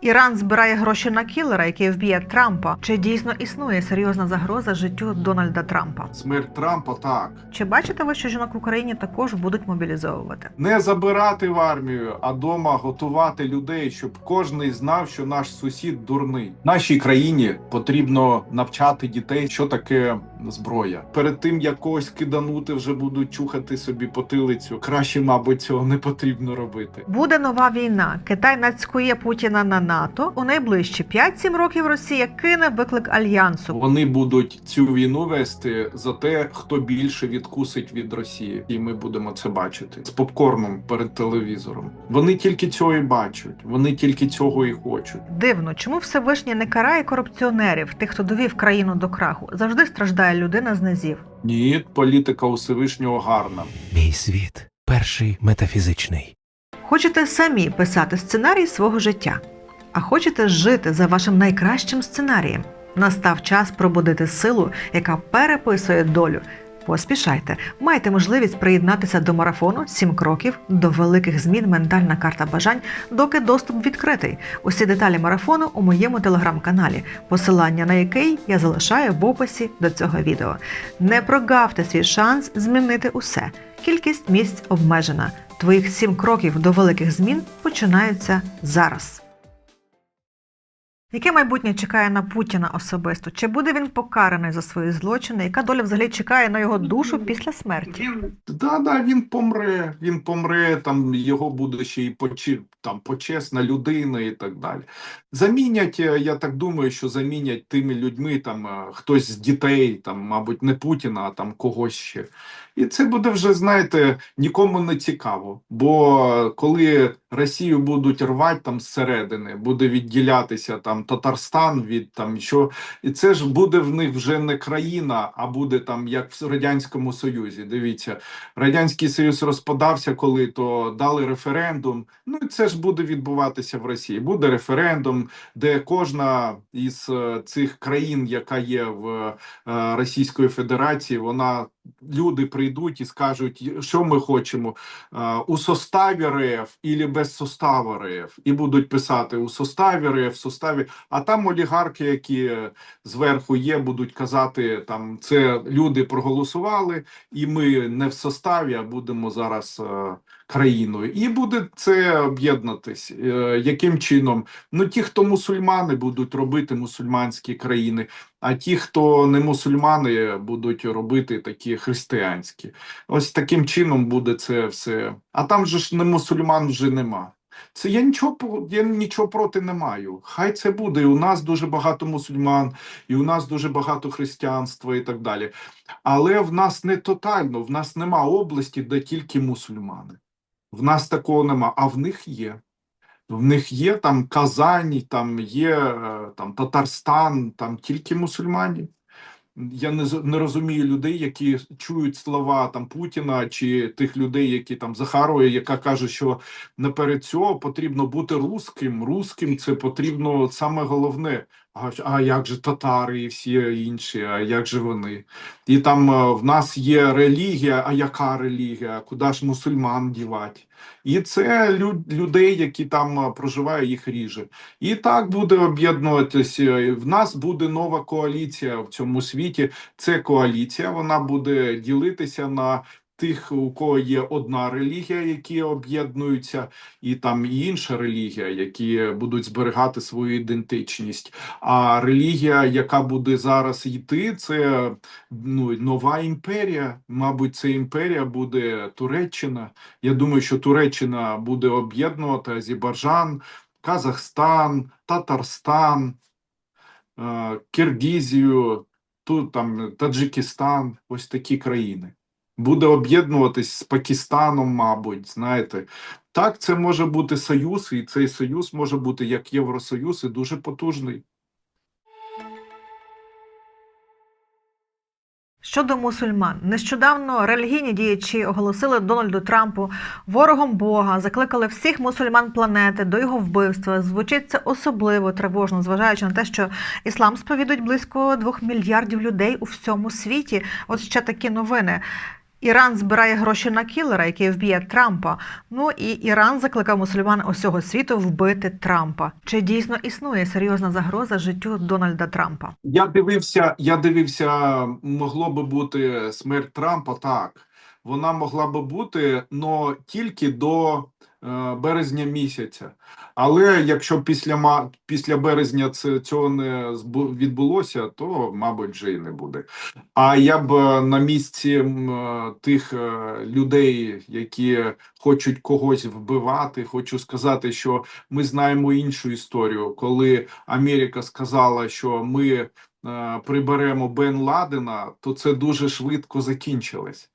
Іран збирає гроші на кілера, який вб'є Трампа. Чи дійсно існує серйозна загроза життю Дональда Трампа? Смерть Трампа так. Чи бачите ви, що жінок в Україні також будуть мобілізовувати? Не забирати в армію, а дома готувати людей, щоб кожен знав, що наш сусід дурний. Нашій країні потрібно навчати дітей, що таке зброя. Перед тим як когось киданути, вже будуть чухати собі потилицю. Краще, мабуть, цього не потрібно робити. Буде нова війна. Китай нацькує Путіна на НАТО. У найближчі 5-7 років Росія кине виклик альянсу. Вони будуть цю війну вести за те, хто більше відкусить від Росії, і ми будемо це бачити з попкорном перед телевізором. Вони тільки цього і бачать, вони тільки цього і хочуть. Дивно, чому Всевишній не карає корупціонерів, тих, хто довів країну до краху. Завжди страждає людина з низів. Ні, політика у Всевишнього гарна. Мій світ перший метафізичний. Хочете самі писати сценарій свого життя, а хочете жити за вашим найкращим сценарієм. Настав час пробудити силу, яка переписує долю. Поспішайте, маєте можливість приєднатися до марафону «7 кроків до великих змін. Ментальна карта бажань, доки доступ відкритий. Усі деталі марафону у моєму телеграм-каналі, посилання на який я залишаю в описі до цього відео. Не прогавте свій шанс змінити усе. Кількість місць обмежена. Твоїх сім кроків до великих змін починаються зараз. Яке майбутнє чекає на Путіна особисто? Чи буде він покараний за свої злочини? Яка доля взагалі чекає на його душу після смерті? Да, да, він помре. Він помре. Там його буде ще і почи, там почесна людина і так далі. Замінять, е, я так думаю, що замінять тими людьми там е, хтось з дітей, там, мабуть, не Путіна, а там когось ще. І це буде вже, знаєте, нікому не цікаво. Бо коли Росію будуть рвати там зсередини, буде відділятися там Татарстан від там що, і це ж буде в них вже не країна, а буде там як в Радянському Союзі. Дивіться, Радянський Союз розпадався, коли то дали референдум. Ну і це ж буде відбуватися в Росії. Буде референдум, де кожна із е, цих країн, яка є в е, Російської Федерації, вона люди прийдуть і скажуть, що ми хочемо е, у составі РФ і без составу РФ, і будуть писати у составі РФ, составі. А там олігархи, які зверху є, будуть казати там це люди проголосували, і ми не в составі, а будемо зараз е, країною. І буде це об'єднатись. Е, яким чином? Ну ті, хто мусульмани, будуть робити мусульманські країни. А ті, хто не мусульмани, будуть робити такі християнські. Ось таким чином буде це все. А там же ж не мусульман вже нема. Це я нічого я нічого проти не маю. Хай це буде. І у нас дуже багато мусульман, і у нас дуже багато християнства і так далі. Але в нас не тотально, в нас нема області, де тільки мусульмани. В нас такого нема, а в них є. В них є там Казань, там є е, там Татарстан, там тільки мусульмані. Я не, не розумію людей, які чують слова там Путіна чи тих людей, які там Захарової, яка каже, що наперед цього потрібно бути русським. Русським це потрібно саме головне. А, а як же татари і всі інші? А як же вони? І там е, в нас є релігія. А яка релігія? Куди ж мусульман дівати? І це лю- людей, які там е, проживають, їх ріже. І так буде об'єднуватися. В нас буде нова коаліція в цьому світі. Це коаліція. Вона буде ділитися на тих, у кого є одна релігія, які об'єднуються, і там і інша релігія, які будуть зберігати свою ідентичність. А релігія, яка буде зараз йти, це ну, нова імперія. Мабуть, це імперія буде Туреччина. Я думаю, що Туреччина буде об'єднувати Азербайджан, Казахстан, Татарстан, е, Киргізію, тут там Таджикистан, ось такі країни. Буде об'єднуватись з Пакистаном, мабуть, знаєте. Так, це може бути союз, і цей союз може бути як Євросоюз, і дуже потужний. Щодо мусульман, нещодавно релігійні діячі оголосили Дональду Трампу ворогом Бога, закликали всіх мусульман планети до його вбивства. Звучить це особливо тривожно, зважаючи на те, що іслам сповідують близько двох мільярдів людей у всьому світі. От ще такі новини. Іран збирає гроші на кілера, який вб'є Трампа. Ну і Іран закликав мусульман усього світу вбити Трампа. Чи дійсно існує серйозна загроза життю Дональда Трампа? Я дивився, я дивився, могло би бути смерть Трампа, так. Вона могла би бути, але тільки до е, березня місяця. Але якщо після після березня це цього не відбулося, то мабуть вже і не буде. А я б е, на місці е, тих е, людей, які хочуть когось вбивати, хочу сказати, що ми знаємо іншу історію, коли Америка сказала, що ми приберемо Бен Ладена, то це дуже швидко закінчилось.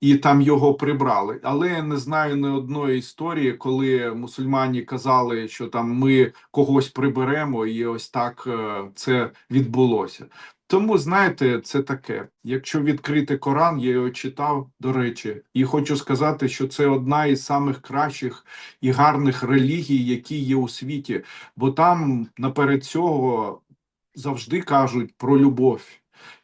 І там його прибрали. Але я не знаю ні одної історії, коли мусульмані казали, що там ми когось приберемо, і ось так е, це відбулося. Тому, знаєте, це таке. Якщо відкрити Коран, я його читав, до речі, і хочу сказати, що це одна із самих кращих і гарних релігій, які є у світі, бо там наперед цього завжди кажуть про любов.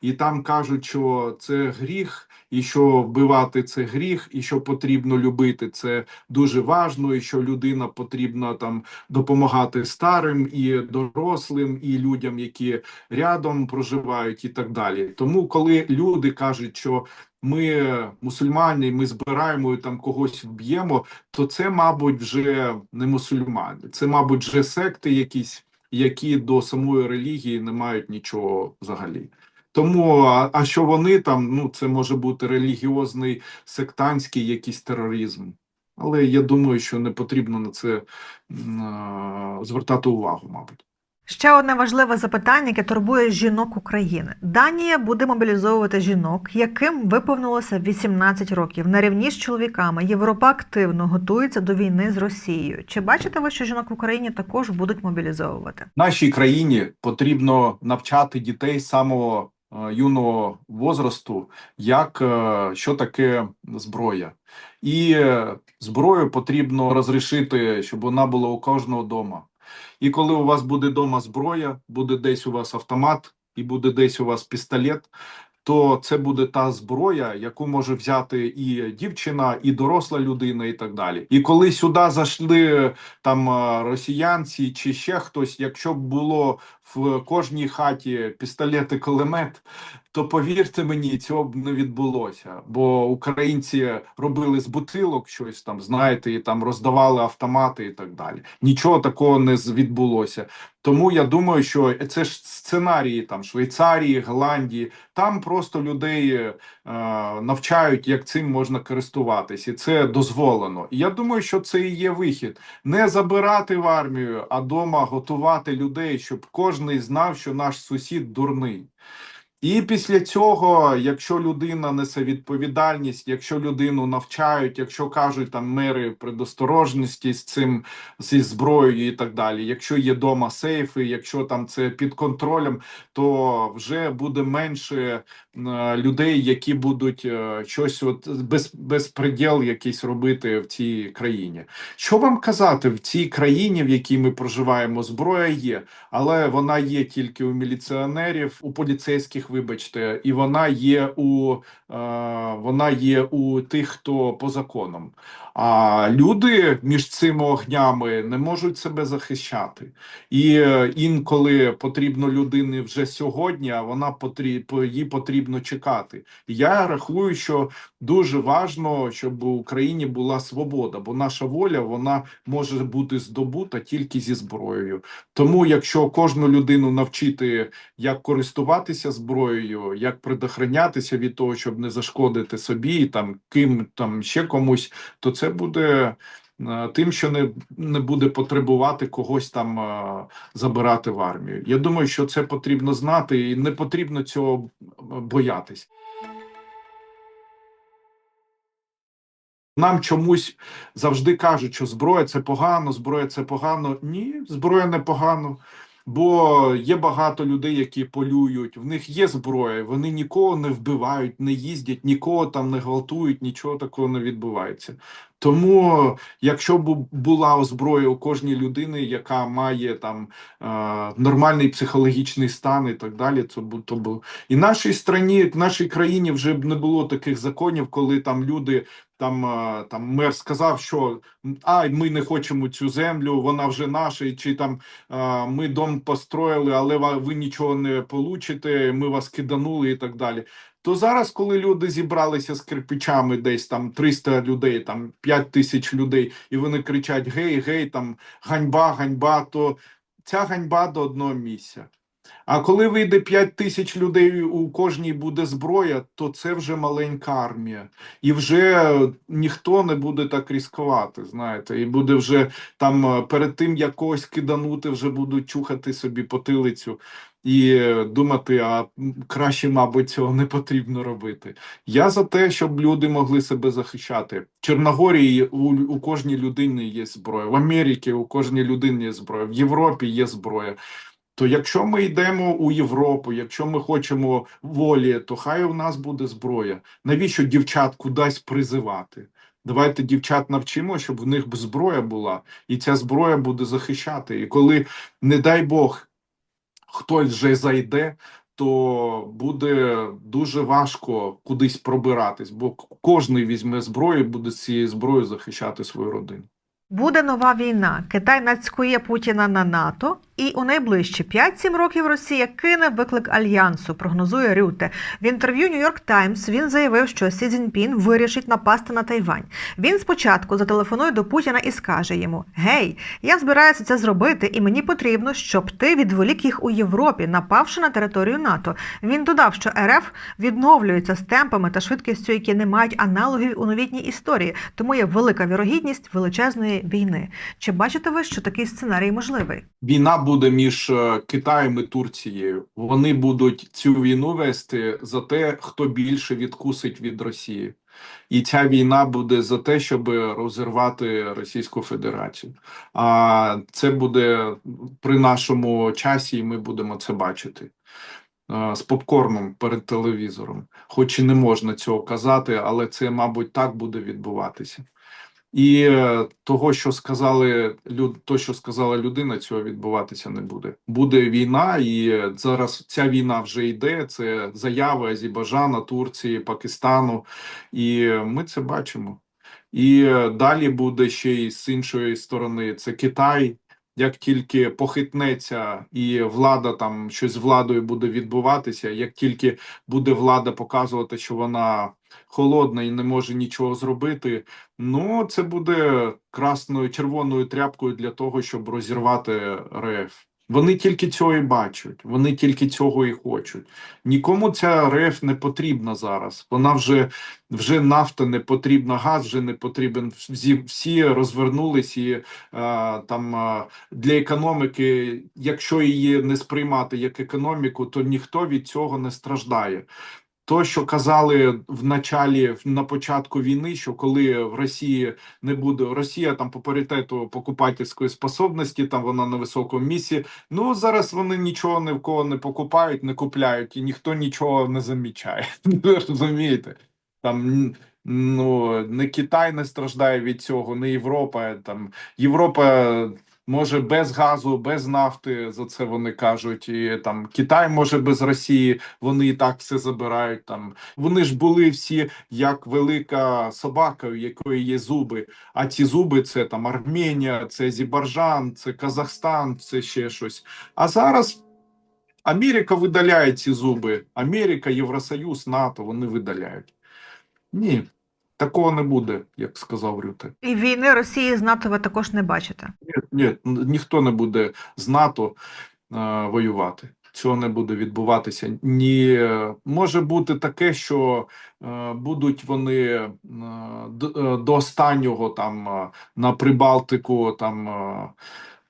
І там кажуть, що це гріх, і що вбивати це гріх, і що потрібно любити це дуже важно, і що людина потрібна там допомагати старим і дорослим, і людям, які рядом проживають, і так далі. Тому, коли люди кажуть, що ми мусульмани, ми збираємо і там когось вб'ємо, то це, мабуть, вже не мусульмани, це, мабуть, вже секти якісь, які до самої релігії не мають нічого взагалі. Тому, а, а що вони там, ну це може бути релігіозний, сектантський якийсь тероризм. Але я думаю, що не потрібно на це а, звертати увагу, мабуть. Ще одне важливе запитання, яке турбує жінок України. Данія буде мобілізовувати жінок, яким виповнилося 18 років. На рівні з чоловіками Європа активно готується до війни з Росією. Чи бачите ви, що жінок в Україні також будуть мобілізовувати? Нашій країні потрібно навчати дітей з самого юного возрасту, як е, що таке зброя. І е, зброю потрібно розрішити, щоб вона була у кожного дома. І коли у вас буде вдома зброя, буде десь у вас автомат і буде десь у вас пістолет, то це буде та зброя, яку може взяти і дівчина, і доросла людина, і так далі. І коли сюди зайшли там е, росіянці чи ще хтось, якщо б було в кожній хаті пістолет і кулемет, то повірте мені, цього б не відбулося. Бо українці робили з бутилок щось там, знаєте, і там роздавали автомати і так далі. Нічого такого не відбулося. Тому я думаю, що це ж сценарії там Швейцарії, Голландії. Там просто людей е, навчають, як цим можна користуватись, і це дозволено. І я думаю, що це і є вихід не забирати в армію, а дома готувати людей, щоб кожен знав, що наш сусід дурний. І після цього, якщо людина несе відповідальність, якщо людину навчають, якщо кажуть там мери предосторожності з цим зі зброєю і так далі, якщо є дома сейфи, якщо там це під контролем, то вже буде менше е, людей, які будуть е, щось от без, безпреділ якийсь робити в цій країні. Що вам казати в цій країні, в якій ми проживаємо, зброя є, але вона є тільки у міліціонерів, у поліцейських, вибачте, і вона є у е, вона є у тих, хто по законам. А люди між цими огнями не можуть себе захищати. І е, інколи потрібно людині вже сьогодні, а вона потріб, їй потрібно чекати. Я рахую, що дуже важно, щоб в Україні була свобода, бо наша воля вона може бути здобута тільки зі зброєю. Тому, якщо кожну людину навчити, як користуватися зброєю, як предохранятися від того, щоб не зашкодити собі, там ким там ще комусь, то це буде. е, Тим, що не, не буде потребувати когось там е, забирати в армію. Я думаю, що це потрібно знати, і не потрібно цього е, боятись. Нам чомусь завжди кажуть, що зброя це погано, зброя це погано. Ні, зброя не погано. Бо є багато людей, які полюють, в них є зброя, вони нікого не вбивають, не їздять, нікого там не гвалтують, нічого такого не відбувається. Тому, якщо б була зброя у кожній людини, яка має там е, нормальний психологічний стан і так далі, то бу- то бу- і нашій страні, нашій країні вже б не було таких законів, коли там люди. Там, е, там мер сказав, що а ми не хочемо цю землю, вона вже наша, чи там е, ми дом построїли, але ви нічого не получите, ми вас киданули і так далі. То зараз, коли люди зібралися з кирпичами, десь там 300 людей, там 5 тисяч людей, і вони кричать: гей, гей, там ганьба, ганьба, то ця ганьба до одного місця. А коли вийде 5 тисяч людей, у кожній буде зброя, то це вже маленька армія, і вже ніхто не буде так ризикувати, знаєте, і буде вже там е, перед тим як киданути, вже будуть чухати собі потилицю і думати, а краще, мабуть, цього не потрібно робити. Я за те, щоб люди могли себе захищати. В Чорногорії у, у кожній людині є зброя, в Америці у кожній людині є зброя, в Європі є зброя. То якщо ми йдемо у Європу, якщо ми хочемо волі, то хай у нас буде зброя. Навіщо дівчат кудись призивати? Давайте дівчат навчимо, щоб в них зброя була, і ця зброя буде захищати. І коли, не дай Бог, хтось вже зайде, то буде дуже важко кудись пробиратись, бо кожен візьме зброю і буде з цією зброєю захищати свою родину. Буде нова війна. Китай нацькує Путіна на НАТО, і у найближчі 5-7 років Росія кине виклик альянсу. Прогнозує Рюте. В інтерв'ю Нью-Йорк Таймс він заявив, що Сі Цзіньпін вирішить напасти на Тайвань. Він спочатку зателефонує до Путіна і скаже йому: Гей, я збираюся це зробити, і мені потрібно, щоб ти відволік їх у Європі, напавши на територію НАТО. Він додав, що РФ відновлюється з темпами та швидкістю, які не мають аналогів у новітній історії, тому є велика вірогідність величезної війни. Чи бачите ви, що такий сценарій можливий? Війна буде між е, Китаєм і Турцією. Вони будуть цю війну вести за те, хто більше відкусить від Росії. І ця війна буде за те, щоб розірвати Російську Федерацію. А це буде при нашому часі, і ми будемо це бачити. Е, З попкорном перед телевізором, хоч і не можна цього казати, але це, мабуть, так буде відбуватися. І е, того, що сказали люд, то, що сказала людина, цього відбуватися не буде. Буде війна, і е, зараз ця війна вже йде. Це заяви Азібажана, Турції, Пакистану, і е, ми це бачимо. І далі буде ще й з іншої сторони це Китай. Як тільки похитнеться і влада там щось з владою буде відбуватися, як тільки буде влада показувати, що вона холодна і не може нічого зробити, ну це буде красною червоною тряпкою для того, щоб розірвати РФ. Вони тільки цього і бачать, вони тільки цього і хочуть. Нікому ця РФ не потрібна зараз. Вона вже вже нафта не потрібна, газ вже не потрібен. Всі, всі розвернулись і е, там е, для економіки, якщо її не сприймати як економіку, то ніхто від цього не страждає. То, що казали в началі на початку війни, що коли в Росії не буде Росія там по паритету покупательської способності, там вона на високому місці. Ну зараз вони нічого ні в кого не покупають, не купляють, і ніхто нічого не замічає. Розумієте? Там ну не Китай не страждає від цього, не Європа. Там Європа може без газу, без нафти, за це вони кажуть. І там Китай може без Росії, вони і так все забирають. Там вони ж були всі як велика собака, у якої є зуби. А ці зуби це там Арменія, це Азербайджан, це Казахстан, це ще щось. А зараз. Америка видаляє ці зуби. Америка, Євросоюз, НАТО вони видаляють. Ні, такого не буде, як сказав Рюте. І війни Росії з НАТО ви також не бачите. Ні, ні, ніхто не буде з НАТО е, воювати. Цього не буде відбуватися. Ні, може бути таке, що е, будуть вони е, д- е, до останнього там е, на Прибалтику там е,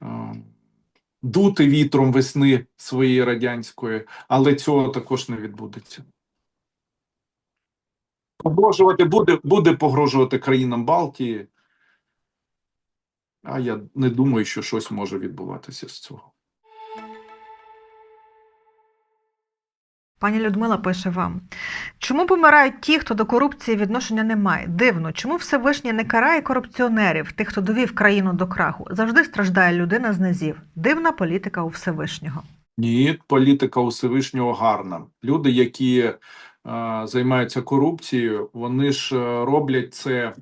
е, дути вітром весни своєї радянської, але цього також не відбудеться погрожувати буде буде погрожувати країнам Балтії. А я не думаю, що щось може відбуватися з цього. Пані Людмила пише вам: чому помирають ті, хто до корупції відношення не має? Дивно, чому Всевишнє не карає корупціонерів, тих, хто довів країну до краху? Завжди страждає людина з низів. Дивна політика у Всевишнього. Ні, політика у Всевишнього гарна. Люди, які займаються корупцією, вони ж е, роблять це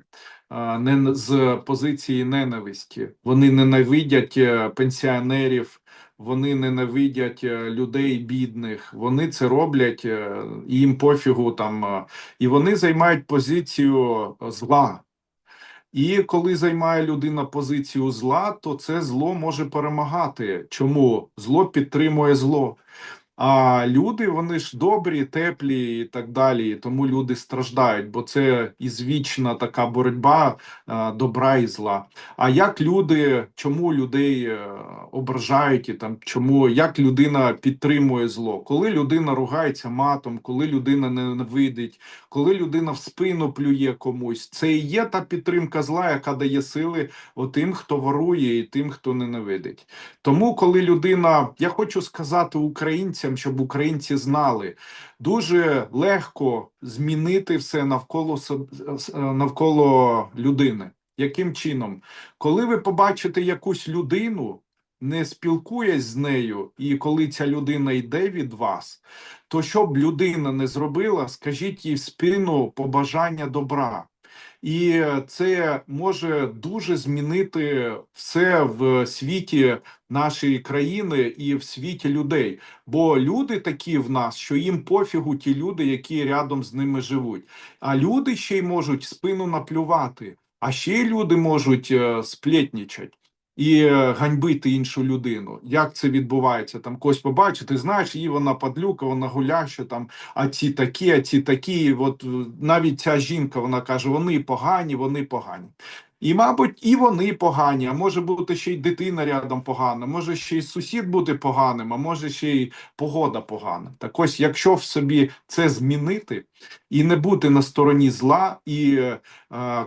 не з позиції ненависті. Вони ненавидять е, пенсіонерів, вони ненавидять е, людей бідних. Вони це роблять, їм пофігу там, і вони займають позицію зла. І коли займає людина позицію зла, то це зло може перемагати. Чому зло підтримує зло? А люди вони ж добрі, теплі і так далі. Тому люди страждають, бо це ізвічна така боротьба е, добра і зла. А як люди, чому людей е, ображають і там чому як людина підтримує зло? Коли людина ругається матом, коли людина ненавидить, коли людина в спину плює комусь, це і є та підтримка зла, яка дає сили отим, хто ворує, і тим, хто ненавидить. Тому, коли людина, я хочу сказати українцям, щоб українці знали, дуже легко змінити все навколо е, навколо людини. Яким чином? Коли ви побачите якусь людину, не спілкуясь з нею, і коли ця людина йде від вас, то що б людина не зробила, скажіть їй в спину побажання добра. І це може дуже змінити все в світі нашої країни і в світі людей. Бо люди такі в нас, що їм пофігу ті люди, які рядом з ними живуть. А люди ще й можуть спину наплювати, а ще й люди можуть е, сплетнічать. І е, ганьбити іншу людину. Як це відбувається? Там когось побачити, знаєш, її вона падлюка, вона гуляща, там, а ці такі, а ці такі. От е, навіть ця жінка вона каже: вони погані, вони погані. І, мабуть, і вони погані, а може бути ще й дитина рядом погана, може ще й сусід бути поганим, а може ще й погода погана. Так ось, якщо в собі це змінити і не бути на стороні зла, і е,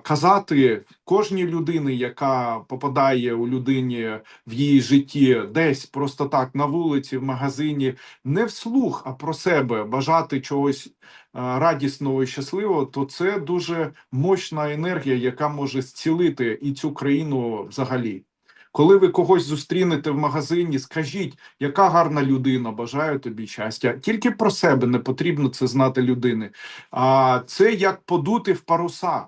казати кожній людині, яка попадає у людині в її житті десь просто так на вулиці, в магазині, не вслух, а про себе бажати чогось радісного і щасливого, то це дуже мощна енергія, яка може зцілити і цю країну взагалі. Коли ви когось зустрінете в магазині, скажіть, яка гарна людина, бажаю тобі щастя. Тільки про себе не потрібно це знати людини. А це як подути в паруса.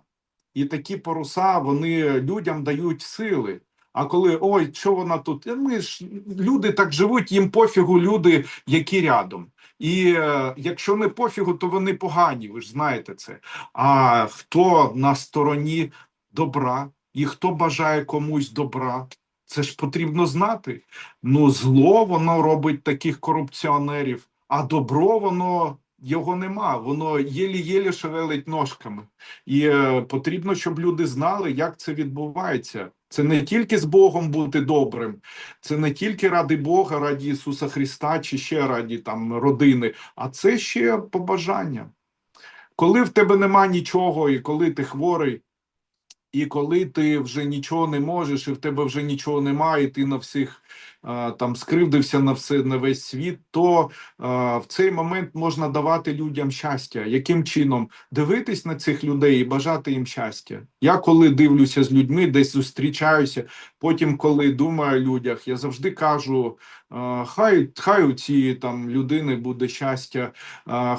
І такі паруса вони людям дають сили. А коли ой, що вона тут? Е, Ми ж люди так живуть, їм пофігу люди, які рядом. І е, якщо не пофігу, то вони погані. Ви ж знаєте це. А хто на стороні добра і хто бажає комусь добра, це ж потрібно знати. Ну, зло воно робить таких корупціонерів, а добро воно його нема. Воно єлі-єлі шевелить ножками. І е, потрібно, щоб люди знали, як це відбувається. Це не тільки з Богом бути добрим, це не тільки ради Бога, раді Ісуса Христа, чи ще раді там родини, а це ще побажання. Коли в тебе нема нічого, і коли ти хворий, і коли ти вже нічого не можеш, і в тебе вже нічого немає, і ти на всіх там скривдився на все на весь світ, то в цей момент можна давати людям щастя. Яким чином дивитись на цих людей і бажати їм щастя? Я коли дивлюся з людьми, десь зустрічаюся. Потім, коли думаю о людях, я завжди кажу: хай хай у цієї там людини буде щастя,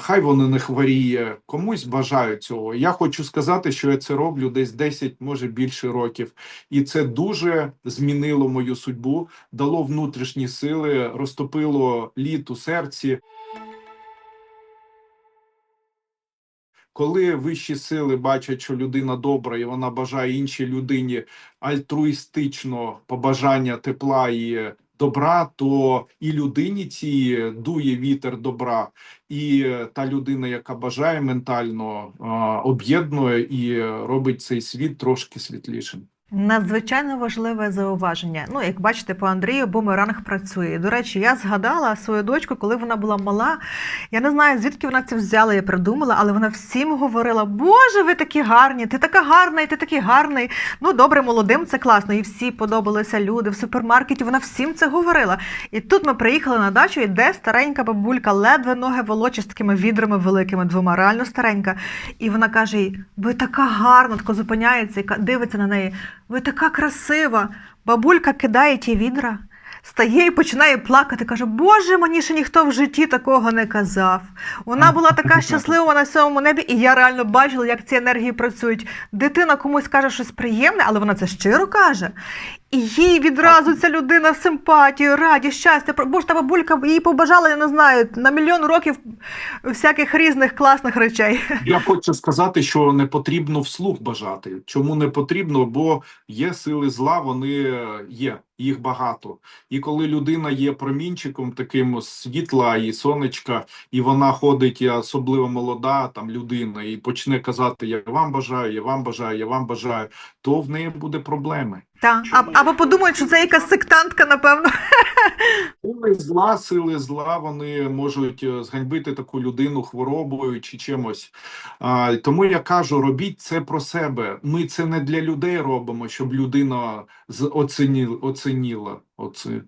хай воно не хворіє. Комусь бажаю цього. Я хочу сказати, що я це роблю десь 10, може більше років, і це дуже змінило мою судьбу, дало внутрішні сили, розтопило лід у серці. Коли вищі сили бачать, що людина добра, і вона бажає іншій людині альтруїстично побажання тепла і добра, то і людині цій дує вітер добра, і та людина, яка бажає ментально, об'єднує і робить цей світ трошки світлішим. Надзвичайно важливе зауваження. Ну, як бачите, по Андрію бумеранг працює. До речі, я згадала свою дочку, коли вона була мала. Я не знаю, звідки вона це взяла, я придумала, але вона всім говорила: Боже, ви такі гарні, ти така гарна, і ти такий гарний. Ну, добре, молодим це класно. І всі подобалися люди в супермаркеті. Вона всім це говорила. І тут ми приїхали на дачу, і де старенька бабулька, ледве ноги волочить з такими відрами великими двома, реально старенька. І вона каже: їй, ви така гарна, тако зупиняється і дивиться на неї. Ви така красива. Бабулька кидає ті відра, стає і починає плакати. Каже: Боже, мені ще ніхто в житті такого не казав. Вона була така щаслива на сьомому небі, і я реально бачила, як ці енергії працюють. Дитина комусь каже щось приємне, але вона це щиро каже. І їй відразу ця людина в симпатію, радість, щастя. Про- Боже, та бабулька їй побажала, я не знаю, на мільйон років всяких різних класних речей. Я хочу сказати, що не потрібно вслух бажати. Чому не потрібно? Бо є сили зла, вони є, їх багато. І коли людина є промінчиком таким світла і сонечка, і вона ходить, і особливо молода там людина, і почне казати: Я вам бажаю, я вам бажаю, я вам бажаю, то в неї буде проблеми. Та. А, або подумають, що це якась сектантка, напевно. Сили зла, сили зла, вони можуть е, зганьбити таку людину хворобою чи чимось. А, тому я кажу, робіть це про себе. Ми це не для людей робимо, щоб людина з оцініла, оцініла оце,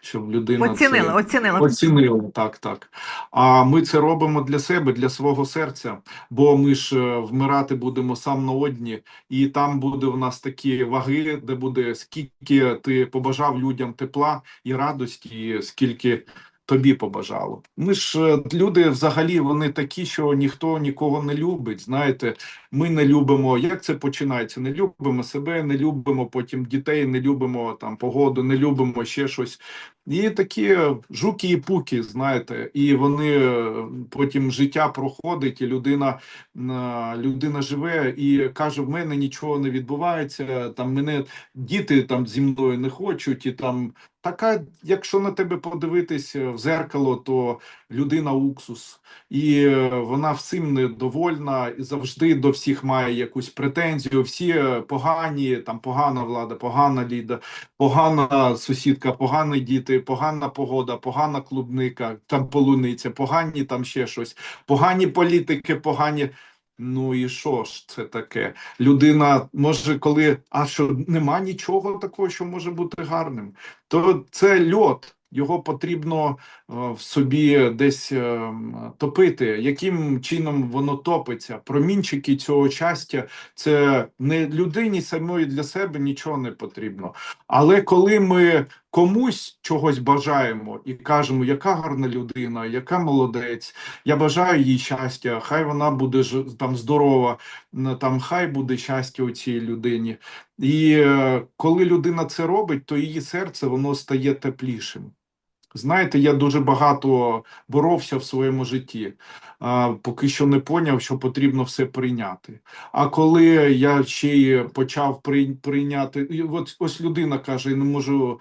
щоб людина Оцінила, це... оцінила. Оцінили, так, так. А ми це робимо для себе, для свого серця, бо ми ж е, вмирати будемо сам на одні, і там буде в нас такі ваги, де буде скільки ти побажав людям тепла і радості, і скільки тобі побажало. Ми ж е, люди взагалі вони такі, що ніхто нікого не любить. Знаєте, ми не любимо. Як це починається? Не любимо себе, не любимо потім дітей, не любимо там погоду, не любимо ще щось. І такі жуки і пуки, знаєте, і вони е, потім життя проходить, і людина, е, людина живе і каже: в мене нічого не відбувається. Там мене діти там зі мною не хочуть, і там така, якщо на тебе подивитись в зеркало, то людина уксус, і е, вона всім недовольна, і завжди до має якусь претензію. Всі е, погані, там погана влада, погана ліда, погана сусідка, погані діти, погана погода, погана клубника, там полуниця, погані там ще щось, погані політики, погані. Ну і що ж це таке? Людина може, коли а що нема нічого такого, що може бути гарним, то це льот. Його потрібно е, в собі десь е, топити. Яким чином воно топиться? Промінчики цього щастя це не людині самої для себе нічого не потрібно. Але коли ми комусь чогось бажаємо і кажемо, яка гарна людина, яка молодець, я бажаю їй щастя, хай вона буде там здорова, там хай буде щастя у цій людині. І е, коли людина це робить, то її серце воно стає теплішим. Знаєте, я дуже багато боровся в своєму житті, поки що не поняв, що потрібно все прийняти. А коли я ще й почав прийняти, от ось людина каже: не можу,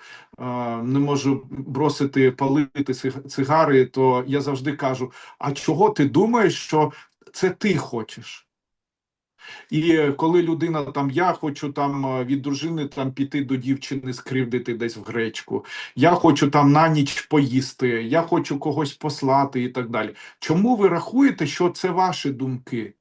не можу бросити палити цигари, то я завжди кажу: а чого ти думаєш, що це ти хочеш? І е, коли людина там, я хочу там е, від дружини там піти до дівчини, скривдити десь в гречку, я хочу там на ніч поїсти, я хочу когось послати і так далі. Чому ви рахуєте, що це ваші думки?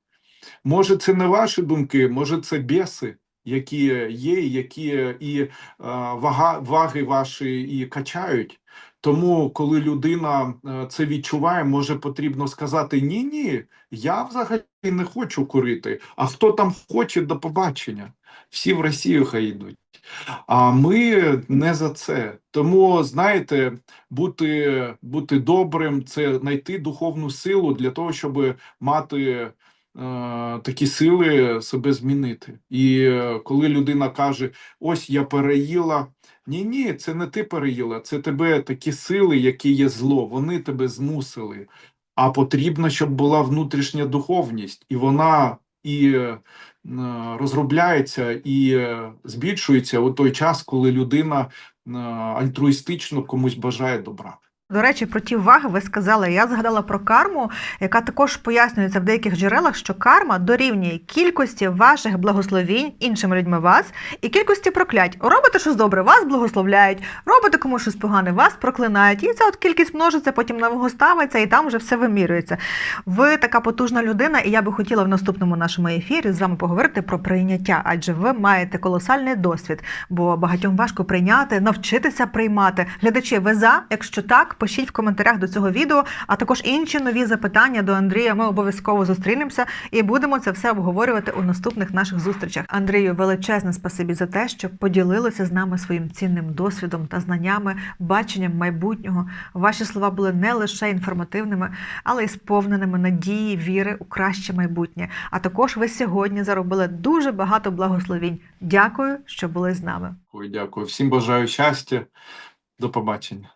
Може, це не ваші думки, може, це біси, які є, які і е, вага, ваги ваші і качають. Тому, коли людина е, це відчуває, може потрібно сказати: ні, ні, я взагалі не хочу курити. А хто там хоче, до побачення. Всі в Росію хай йдуть. А ми не за це. Тому, знаєте, бути, бути добрим це знайти духовну силу для того, щоб мати такі сили себе змінити. І е, коли людина каже: ось я переїла. Ні, ні, це не ти переїла, це тебе такі сили, які є зло, вони тебе змусили. А потрібно, щоб була внутрішня духовність, і вона і е, е, розробляється, і е, збільшується у той час, коли людина е, альтруїстично комусь бажає добра. До речі, про ті ваги ви сказали. Я згадала про карму, яка також пояснюється в деяких джерелах, що карма дорівнює кількості ваших благословінь іншими людьми вас і кількості проклять. Робите щось добре, вас благословляють, робите комусь щось погане, вас проклинають. І ця от кількість множиться, потім на вагу ставиться, і там вже все вимірюється. Ви така потужна людина, і я би хотіла в наступному нашому ефірі з вами поговорити про прийняття, адже ви маєте колосальний досвід, бо багатьом важко прийняти, навчитися приймати. Глядачі, ви за? Якщо так, пишіть в коментарях до цього відео, а також інші нові запитання до Андрія. Ми обов'язково зустрінемося і будемо це все обговорювати у наступних наших зустрічах. Андрію, величезне спасибі за те, що поділилися з нами своїм цінним досвідом та знаннями, баченням майбутнього. Ваші слова були не лише інформативними, але й сповненими надії, віри у краще майбутнє. А також ви сьогодні заробили дуже багато благословінь. Дякую, що були з нами. Ой, дякую. Всім бажаю щастя. До побачення.